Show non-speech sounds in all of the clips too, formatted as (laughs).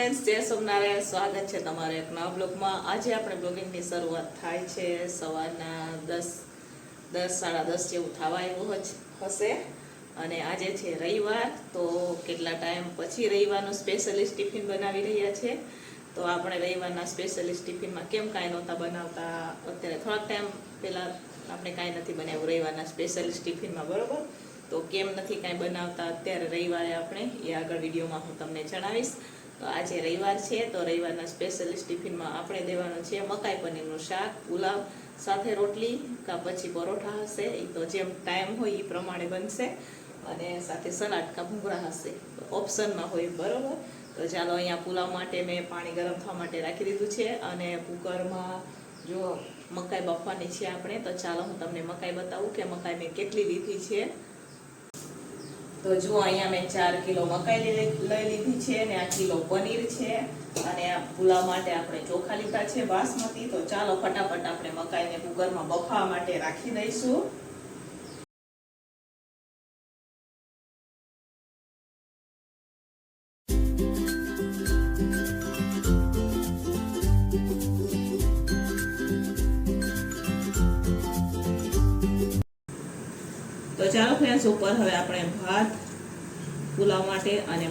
Friends, જય સોમનારાયણ. સ્વાગત છે તમારા એક નવા બ્લોગમાં. આજે આપણે બ્લોગિંગની શરૂઆત થાય છે સવારના દસ દસ, સાડા દસ જેવું થવા એવું હશે. અને આજે છે રવિવાર, તો કેટલા ટાઈમ પછી રવિવારનું સ્પેશિયલિસ્ટ ટિફિન બનાવી રહ્યા છે. તો આપણે રવિવારના સ્પેશિયલિસ્ટ ટિફિનમાં કેમ કાંઈ નહોતા બનાવતા? અત્યારે થોડાક ટાઈમ પહેલાં આપણે કાંઈ નથી બનાવ્યું રવિવારના સ્પેશિયલિસ્ટ ટિફિનમાં, બરોબર? તો કેમ નથી કાંઈ બનાવતા? અત્યારે રવિવારે આપણે એ આગળ વિડીયોમાં હું તમને જણાવીશ. તો આજે રવિવાર છે, તો રવિવારના સ્પેશિયલિસ્ટ ટિફિનમાં આપણે દેવાનું છે મકાઈ પનીરનું શાક, પુલાવ, સાથે રોટલી, કાં પછી પરોઠા હશે. એ તો જેમ ટાઈમ હોય એ પ્રમાણે બનશે. અને સાથે સલાડ કા ભૂંગળા હશે. ઓપ્શનમાં હોય બરાબર. તો ચાલો અહીંયા પુલાવ માટે મેં પાણી ગરમ થવા માટે રાખી દીધું છે. અને કુકરમાં જો મકાઈ બાફવાની છે આપણે, તો ચાલો હું તમને મકાઈ બતાવું કે મકાઈ મેં કેટલી લીધી છે. તો જુઓ અહીંયા મેં ચાર કિલો મકાઈ લઈ લીધી છે અને આ કિલો પનીર છે અને આ પુલાવ માટે આપણે ચોખા લીધા છે બાસમતી, તો ચાલો ફટાફટ આપણે મકાઈને કુકરમાં બફાવા માટે રાખી દઈશું.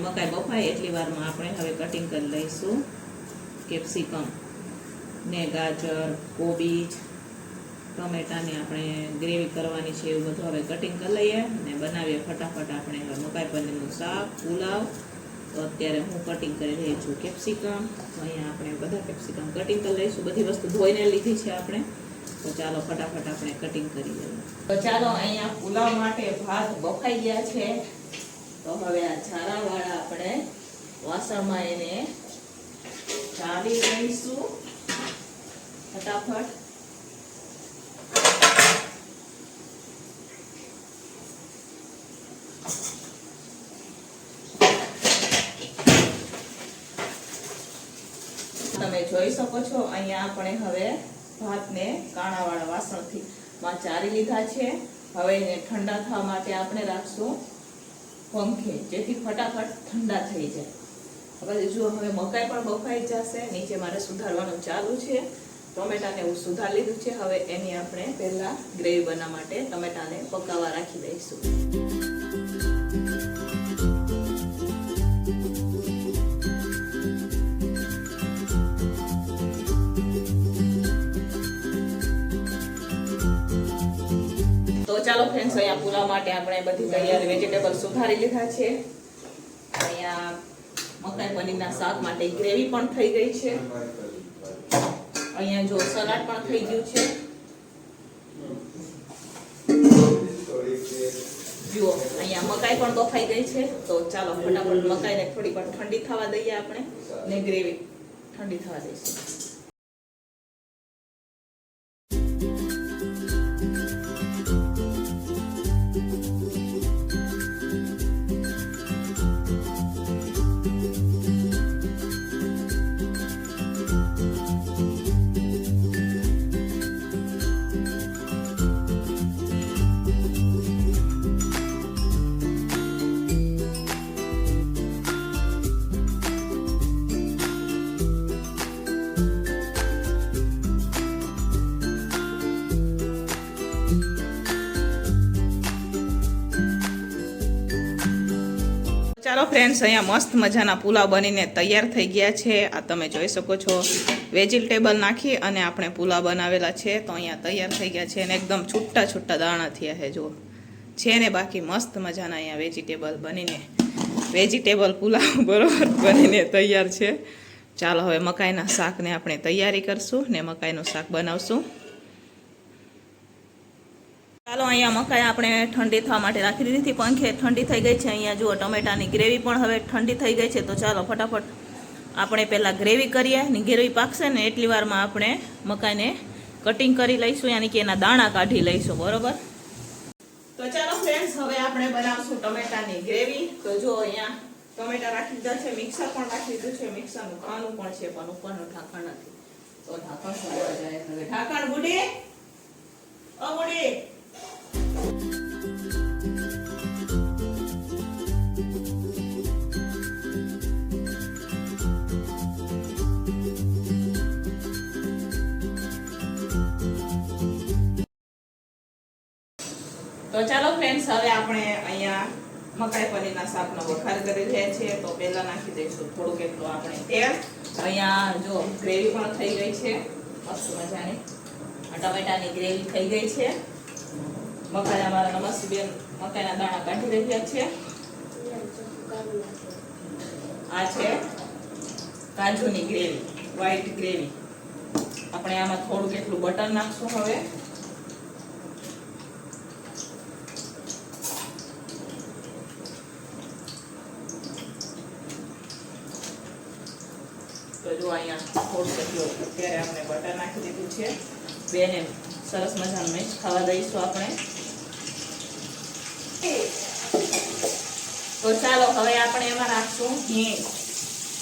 મકાઈ બફાય એટલી વારમાં આપણે હવે કટિંગ કરી લઈશું. કેપ્સિકમ ને ગાજર, કોબીજ, ટમેટાની આપણે ગ્રેવી કરવાની છે એવું બધું હવે કટિંગ કરી લઈએ અને બનાવીએ ફટાફટ આપણે હવે મકાઈ પનીરનું શાક, પુલાવ. તો અત્યારે હું કટિંગ કરી રહી છું કેપ્સિકમ અહીંયા આપણે બધા કેપ્સિકમ કટિંગ કરી લઈશું. બધી વસ્તુ ધોઈને લીધી છે આપણે. તો ચાલો ફટાફટ આપણે કટિંગ કરી લઈએ. તો ચાલો અહીંયા પુલાવ માટે ભાત બફાઈ ગયા છે. તો હવે આ ઝારાવાળા આપણે વાસણમાં એને ચાવી લઈશું. ફટાફટ. તમે જોઈ શકો છો, અહીંયા આપણે હવે ભાતને કાણાવાળા વાસણથી માં ચારી લીધા છે. હવે એને ઠંડા થવા માટે આપણે રાખશું. પંખે, જેથી ફટાફટ ઠંડા થઈ જાય. હવે જો હવે મકાઈ પણ બફાઈ જશે, નીચે મારે સુધારવાનું ચાલુ છે. ટમેટાને હું સુધાર લીધું છે. હવે એની આપણે પહેલાં ગ્રેવી બનાવવા માટે ટમેટાને પકાવવા રાખી દઈશું. ફ્રેન્ડ્સ અહીંયા પુલાવ માટે આપણે બધી તૈયાર વેજીટેબલ સુધારી લીધા છે. અહીંયા મકાઈ પનીરના શાક માટે ગ્રેવી પણ થઈ ગઈ છે. અહીંયા જો સલાડ પણ થઈ ગયું છે. જુઓ, અહીંયા મકાઈ પણ બફાઈ ગઈ છે. તો ચાલો, ફટાફટ મકાઈને થોડી વાર ઠંડી થવા દઈએ આપણે ને ગ્રેવી ઠંડી થવા દઈશું. ફ્રેન્ડ્સ અહીંયા મસ્ત મજાના પુલાવ બનીને તૈયાર થઈ ગયા છે. આ તમે જોઈ શકો છો. વેજીટેબલ નાખી અને આપણે પુલાવ બનાવેલા છે. તો અહીંયા તૈયાર થઈ ગયા છે અને એકદમ છૂટા છૂટા દાણા થયા છે, જુઓ. છે ને બાકી મસ્ત મજાના અહીંયા વેજીટેબલ બનીને. વેજીટેબલ પુલાવ (laughs) બરોબર બનીને તૈયાર છે. ચાલો હવે મકાઈના શાકને આપણે તૈયારી કરશું ને મકાઈનું શાક બનાવશું. ચાલો અહીંયા મકાઈ આપણે ઠંડી થવા માટે રાખી દીધી હતી, પંખે ઠંડી થઈ ગઈ છે અહીંયા. જુઓ, ટમેટાની ગ્રેવી પણ હવે ઠંડી થઈ ગઈ છે. તો ચાલો, ફટાફટ આપણે પહેલાં ગ્રેવી કરીએ. ને ગ્રેવી પાકશે ને એટલી વારમાં આપણે મકાઈને કટિંગ કરી લઈશું, યાની કે એના દાણા કાઢી લઈશું, બરોબર? તો ચાલો ફ્રેન્ડ્સ હવે આપણે બનાવશું ટમેટાની ગ્રેવી. તો જો અહીંયા ટમેટા રાખી દીધા છે, મિક્સર પણ રાખી દીધું છે. મિક્સરનું ખાનું પણ છે, પણ ઉપરનું ઢાંકણ નથી. તો ઢાંકણ ઢાંકણ ગુડી. અ, ગુડી. તો ચાલો ફ્રેન્ડ્સ હવે આપણે અહીંયા મકાઈ પનીરના શાકનો વખાર કરી રહ્યા છીએ. તો પહેલાં નાખી દઈશું થોડુંક એટલું આપણે તેલ. અહીંયા જો ગ્રેવી પણ થઈ ગઈ છે. મસ્ત મજાની. ટમેટાની ગ્રેવી થઈ ગઈ છે. મકાઈ અમારા નમસ્તીબેન મકાઈના દાણા કાઢી રહ્યા છે. આ છે કાજુની ગ્રેવી વ્હાઈટ ગ્રેવી. આપણે આમાં થોડું કેટલું બટર નાખશું હવે. તો જો અહીંયા એટલું અત્યારે આપણે બટર નાખી દીધું છે. બેને સરસ મજાનું મિક્સ ખાવા દઈશું આપણે. તો ચાલો, હવે આપણે એમાં નાખશું હિંગ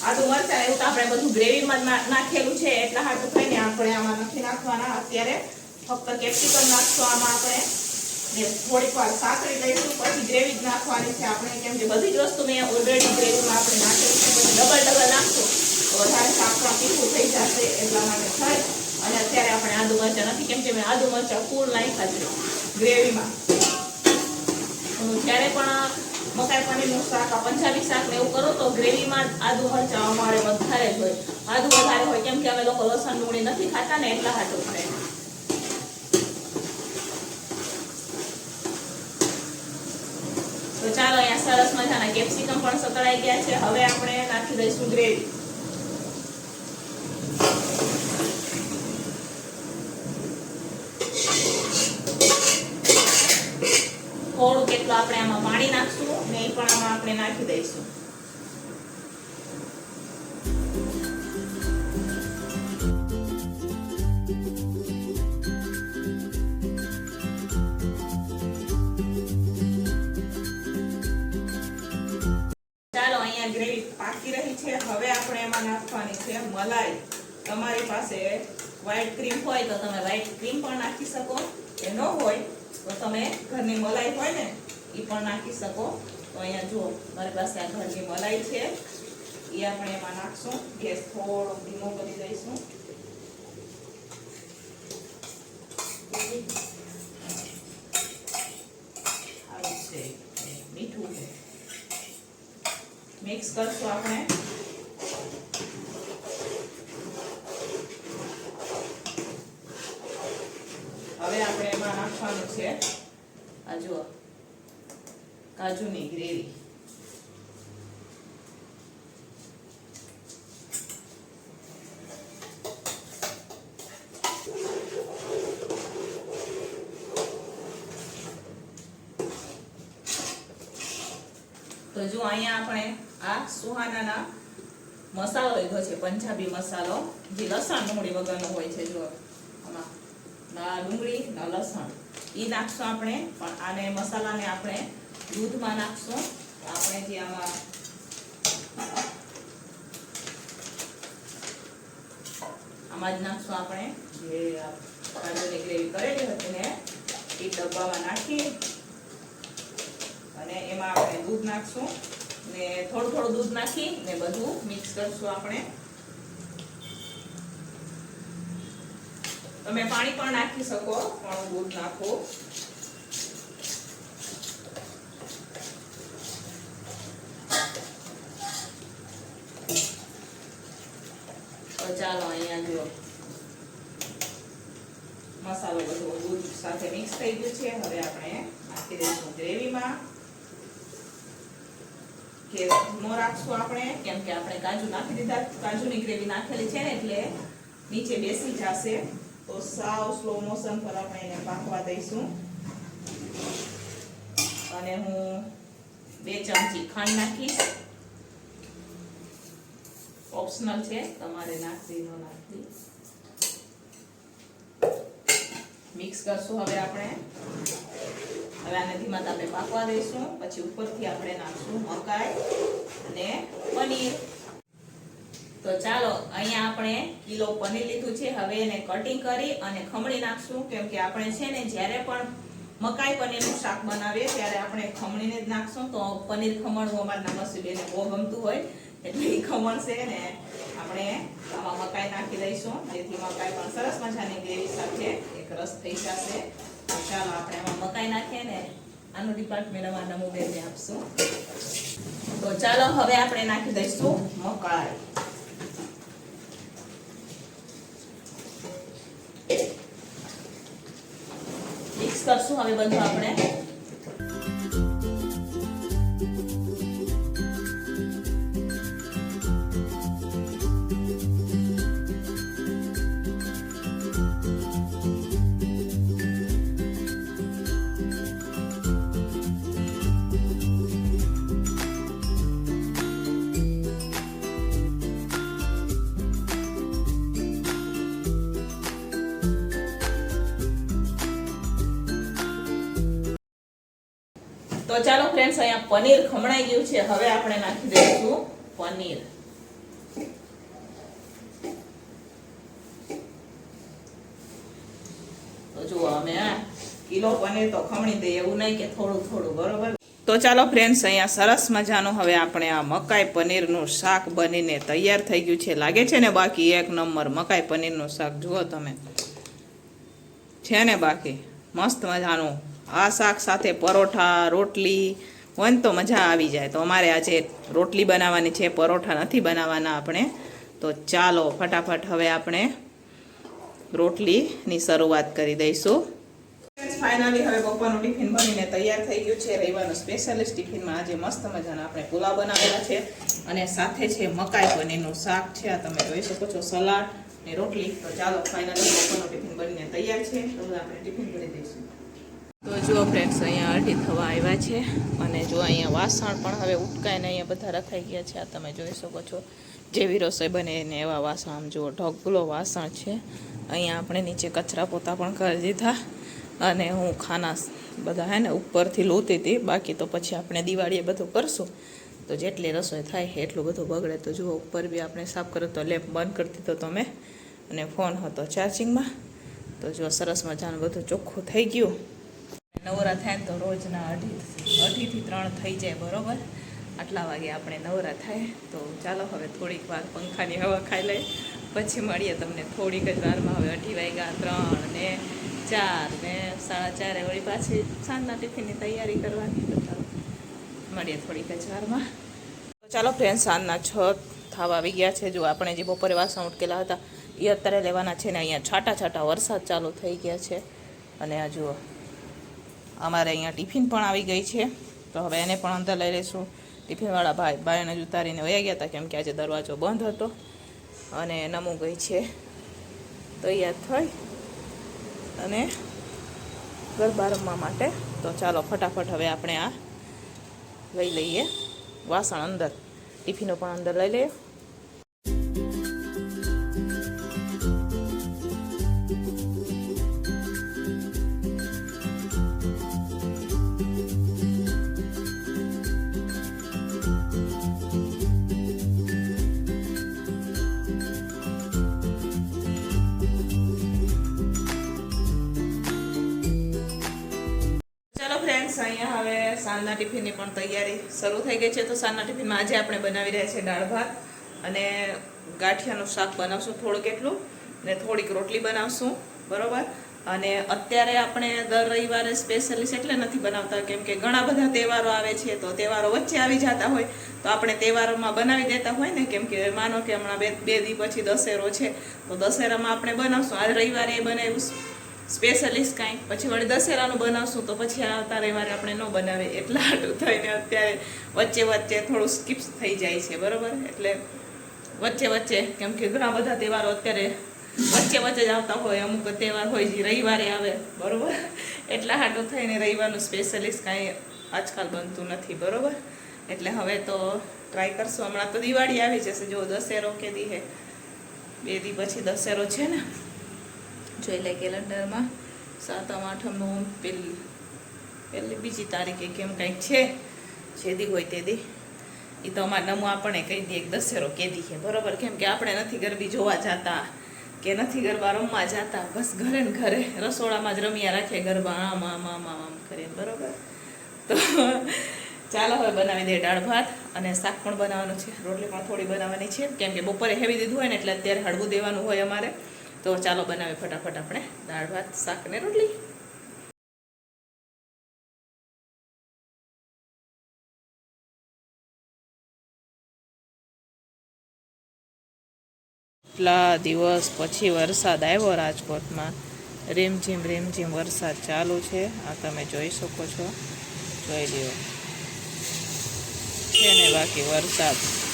આદુ મરચાં, એવું તો આપણે બધું ગ્રેવીમાં નાખેલું છે, એટલા હાટું થઈને આપણે આમાં નથી નાખવાના અત્યારે. ફક્ત કેપ્સિકમ નાખશું આમાં આપણે. થોડીક વાર સાકરી લઈશું, પછી ગ્રેવી જ નાખવાની છે આપણે. કેમ કે બધી જ વસ્તુ મેં ઓલરેડી ગ્રેવીમાં આપણે નાખેલી છે, પછી ડબલ ડબલ નાખશું. તો વધારે શાક પણ તીખું થઈ જશે એટલા માટે થાય. અને અત્યારે આપણે આદુ મરચાં નથી, કેમ કે મેં આદુ મરચાં ફૂલ નાખ્યા છે ગ્રેવીમાં. જ્યારે પણ મકાઈ પનીરનું શાક પંજાબી શાક ને એવું કરો તો ગ્રેવીમાં આદુ મરચાં અમારે વધારે હોય. આદુ વધારે હોય કેમ કે અમે લોકો લસણ, ડુંગળી નથી ખાતા ને એટલા હાટું થાય તો ચાલો, અહીંયા સરસ મજાના કેપ્સિકમ પણ સતળાઈ ગયા છે. હવે આપણે નાખી દઈશું ગ્રેવી થોડું કેટલું આમાં પાણી નાખશું ને એ પણ આમાં આપણે નાખી દઈશું. ચાલો, અહીંયા ગ્રેવી પાકી રહી છે. હવે આપણે એમાં નાખવાની છે મલાઈ. તમારી પાસે વ્હાઈટ ક્રીમ હોય તો તમે વ્હાઈટ ક્રીમ પણ નાખી શકો. કે ન હોય તો તમે ઘરની મલાઈ હોય ને એ પણ નાખી શકો. તો અહીંયા જુઓ મારી પાસે આ ઘરની મલાઈ છે એ આપણે એમાં નાખશું. ગેસ થોડો ધીમો કરી દઈશું. આવી છે. મીઠું મિક્સ કરશું આપણે. હવે આપણે એમાં નાખવાનું છે. આ જુઓ. કાજુની ગ્રેવી. તો જો અહીંયા આપણે આ સુહાનાના મસાલો લીધો છે, પંજાબી મસાલો, જે લસણ ડુંગળી વગરનો હોય છે, જો આમાં. ના ડુંગળી, ના લસણ. એ નાખશું આપણે, પણ આને મસાલાને આપણે દૂધમાં નાખશું. આપણે જે આમાં આમાં જ નાખશું આપણે. જે કાજુની ગ્રેવી કરેલી હતી ને, એ ડબ્બામાં નાખી. અને એમાં આપણે દૂધ નાખશું. ને થોડું થોડું દૂધ નાખી ને બધું મિક્સ કરશું આપણે. તમે પાણી પણ નાખી શકો, પણ દૂધ નાખું તો ચાલો અહીંયા જો મસાલો બધો દૂધ સાથે મિક્સ થઈ ગયું છે. હવે આપણે નાખી દઈશું ગ્રેવીમાં. કે ધીમો રાખશું આપણે, કેમ કે આપણે કાજુ નાખી દીધા, કાજુની ગ્રેવી નાખેલી છે ને એટલે નીચે બેસી જશે. તો સાવ સ્લો મોશન પર આપણે એને પાકવા દઈશું. અને હું બે ચમચી ખાંડ નાખીશ. ઓપ્શનલ છે, તમારે નાખવી, ન નાખવી. મિક્સ કરશું હવે આપણે. હવે આને ધીમા તાપે પાકવા દઈશું. પછી ઉપરથી આપણે નાખશું મકાઈ અને પનીર. તો ચાલો, અહીંયા આપણે કિલો પનીર લીધું છે. હવે એને કટિંગ કરી અને ખમણી નાખશું. કેમ કે આપણે છે ને, જ્યારે પણ મકાઈ પનીરનું શાક બનાવીએ, ત્યારે આપણે ખમણીને જ નાખશું. તો પનીર ખમણવું અમારા નમસ્તીબેને બહુ ગમતું હોય. એટલે એ ખમણ છે ને આપણે આમાં મકાઈ નાખી દઈશું. જેથી મકાઈ પણ સરસ મજાની ગ્રેવી સાથે એક રસ થઈ જશે. ચાલો આપણે એમાં મકાઈ નાખીએ ને આનું ડિપાર્ટમેન્ટ અમારા નમુબેનને આપશું. તો ચાલો હવે આપણે નાખી દઈશું મકાઈ. મિક્સ કરશું હવે બધું આપણે. તો ચાલો ફ્રેન્ડ્સ અહીંયા પનીર ખમણાઈ ગયું છે. હવે આપણે નાખી દઈશું પનીર. તો આ કિલો પનીર તો ખમણી દઈએ, એવું ચાલો ફ્રેન્ડ્સ અહીંયા સરસ મજાનું હવે આપણે આ મકાઈ પનીરનું શાક બનીને તૈયાર થઈ ગયું છે. લાગે છે ને બાકી એક નંબર મકાઈ પનીરનું શાક? જુઓ તમે. છે ને બાકી? મસ્ત મજાનું આ શાક સાથે પરોઠા, રોટલી, હોય ને તો મજા આવી જાય. તો અમારે આજે રોટલી બનાવવાની છે, પરોઠા નથી બનાવવાના આપણે. તો ચાલો ફટાફટ હવે આપણે રોટલીની શરૂઆત કરી દઈશું. ફાઇનલી હવે બપોરનું ટિફિન બનીને તૈયાર થઈ ગયું છે. રવિવારનું સ્પેશિયલિસ્ટ ટિફિનમાં આજે મસ્ત મજાના આપણે પુલાવ બનાવેલા છે. અને સાથે છે મકાઈ પનીરનું શાક છે. આ તમે જોઈ શકો છો, સલાડ ને રોટલી. તો ચાલો ફાઇનલી બપોરનું ટિફિન બનીને તૈયાર છે. તો આપણે ટિફિન ભરી દઈશું. તો જુઓ ફ્રેન્ડ્સ અહીંયા અઢી થવા આવ્યા છે અને જો અહીંયા વાસણ પણ હવે ઉટકાઈને અહીંયા બધા રખાઈ ગયા છે. આ તમે જોઈ શકો છો જેવી રસોઈ બને એને એવા વાસણ. આમ જુઓ, ઢગલો વાસણ છે. અહીંયા આપણે નીચે કચરા પોતા પણ કરી દીધા અને હું ખાના બધા હે ને ઉપરથી લોતી હતી. બાકી તો પછી આપણે દિવાળીએ બધું કરશું. તો જેટલી રસોઈ થાય એટલું બધું બગડે. તો જુઓ, ઉપર બી આપણે સાફ કર્યો તો લેમ્પ બંધ કરી દીધો તો મેં અને ફોન હતો ચાર્જિંગમાં તો જો સરસ મજાનું બધું ચોખ્ખું થઈ ગયું. નવરા થાય તો રોજના અઢી અઢીથી ત્રણ થઈ જાય બરોબર? આટલા વાગે આપણે નવરા થાય. તો ચાલો હવે થોડીક વાર પંખાની હવા ખાઈ લઈએ. પછી મળીએ તમને થોડીક જ વારમાં. હવે અઢી વાગ્યા, ત્રણ ને ચાર ને સાડા ચારે વળી પાછી સાંજના ટિફિનની તૈયારી કરવાની. તો મળીએ થોડીક જ વારમાં. તો ચાલો ફ્રેન્ડ સાંજના છ થવા આવી ગયા છે. જો આપણે જે બપોરે વાસણ ઉટકેલા હતા, એ અત્યારે લેવાના છે ને અહીંયા છાટા છાટા વરસાદ ચાલુ થઈ ગયા છે. અને આ જુઓ અમારે અહીંયા ટિફિન પણ આવી ગઈ છે. તો હવે એને પણ અંદર લઈ લઈશું. ટિફિનવાળા ભાઈ, ભાઈને જ ઉતારીને વયા ગયા હતા કેમ કે આજે દરવાજો બંધ હતો અને નમો ગઈ છે. તૈયાર થઈ અને ગરબા રમવા માટે. તો ચાલો ફટાફટ હવે આપણે આ લઈ લઈએ. વાસણ અંદર. ટિફિનો પણ અંદર લઈ લઈએ. હવે સાંજના ટિફિનની પણ તૈયારી શરૂ થઈ ગઈ છે. તો સાંજના ટિફિનમાં આજે આપણે બનાવી રહ્યા છીએ દાળ ભાત અને ગાંઠિયાનું શાક બનાવશું થોડું કેટલું ને થોડીક રોટલી બનાવશું, બરોબર? અને અત્યારે આપણે દર રવિવારે સ્પેશિયલી એટલે નથી બનાવતા, કેમ કે ઘણા બધા તહેવારો આવે છે તો તહેવારો વચ્ચે આવી જતા હોય તો આપણે તહેવારોમાં બનાવી દેતા હોય ને, કેમ કે માનો કે હમણાં બે બે દી પછી દશેરો છે તો દશેરામાં આપણે બનાવશું. આજ રવિવારે એ બનાવ્યું સ્પેશિયલિસ્ટ કાંઈ પછી વળી દશેરાનું બનાવશું તો પછી આવતા રવિવારે આપણે ન બનાવે એટલા આટું થઈને અત્યારે વચ્ચે વચ્ચે થોડું સ્કીપ્સ થઈ જાય છે, બરાબર? એટલે વચ્ચે વચ્ચે, કેમ કે ઘણા બધા તહેવારો અત્યારે વચ્ચે વચ્ચે જ આવતા હોય, અમુક તહેવાર હોય જે રવિવારે આવે, બરાબર? એટલા હાટું થઈને રવિવારનું સ્પેશિયલિસ્ટ કાંઈ આજકાલ બનતું નથી, બરાબર? એટલે હવે તો ટ્રાય કરશું. હમણાં તો દિવાળી આવી જશે, જો દશેરો કે દી હે બે દી પછી દશેરો છે ને. જોઈ લે કેલેન્ડરમાં. સાતમ આઠમનું પેલી પેલી બીજી તારીખે કેમ કંઈક છે? જે દી હોય તે દી એ તો અમારે નમું આપણે કહી દઈએ કે દશેરો કેદી છે. બરોબર? કેમ કે આપણે નથી ગરબી જોવા જતા કે નથી ગરબા રમવા જતા. બસ ઘરે ને ઘરે રસોડામાં જ રમ્યા રાખે ગરબા. આમ આમ આમ આમ આમ કરીને બરોબર? તો ચાલો હવે બનાવી દઈએ દાળ ભાત અને શાક પણ બનાવવાનું છે. રોટલી પણ થોડી બનાવવાની છે. કેમ કે બપોરે હેવી દીધું હોય ને એટલે અત્યારે હળવું દેવાનું હોય અમારે. તો ચાલો બનાવીએ ફટાફટ આપણે દાળ, ભાત, શાક ને રોટલી. કેટલા દિવસ પછી વરસાદ આવ્યો રાજકોટમાં. રીમઝીમ રીમઝીમ વરસાદ ચાલુ છે. આ તમે જોઈ શકો છો. જોઈ લો છે ને બાકી વરસાદ.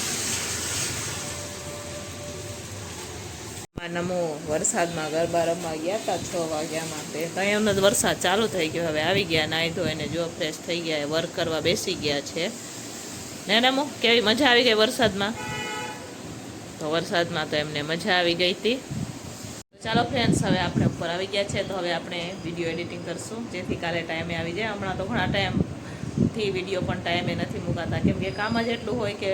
માં નમો વરસાદમાં ગરબા રમવા ગયા હતા છ વાગ્યામાં તે ત્યાં એમનો વરસાદ ચાલુ થઈ ગયો. હવે આવી ગયા, નાહી ધોઈને જો ફ્રેશ થઈ ગયા વર્ક કરવા બેસી ગયા છે. ને નમો, કેવી મજા આવી ગઈ વરસાદમાં? તો વરસાદમાં તો એમને મજા આવી ગઈ હતી. ચાલો ફ્રેન્ડ્સ હવે આપણે ઉપર આવી ગયા છે. તો હવે આપણે વીડિયો એડિટિંગ કરશું. જેથી કાલે ટાઈમે આવી જાય. હમણાં તો ઘણા ટાઈમથી વીડિયો પણ ટાઈમે નથી મૂકાતા. કેમ કે કામ જ એટલું હોય કે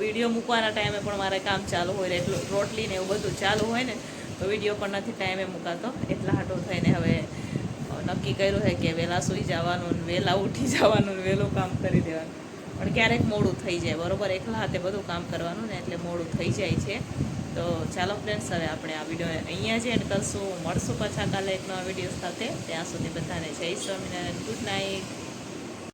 વીડિયો મૂકવાના ટાઈમે પણ મારે કામ ચાલુ હોય એટલું, રોટલી ને એવું બધું ચાલુ હોય ને, તો વીડિયો પણ નથી ટાઈમે મૂકાતો. એટલા હાટો થઈને હવે નક્કી કર્યું છે કે વહેલા સૂઈ જવાનું વહેલા ઉઠી (laughs) જવાનું વહેલું કામ કરી દેવાનું. પણ ક્યારેક મોડું થઈ જાય, બરોબર? એકલા હાથે બધું કામ કરવાનું ને એટલે મોડું થઈ જાય છે. તો ચાલો ફ્રેન્ડ્સ હવે આપણે આ વીડિયો અહીંયા જ એન્ડ કરશું. મળશું પાછા કાલે એક નવા વીડિયો સાથે. ત્યાં સુધી બધાને જય સ્વામિનારાયણ. Good night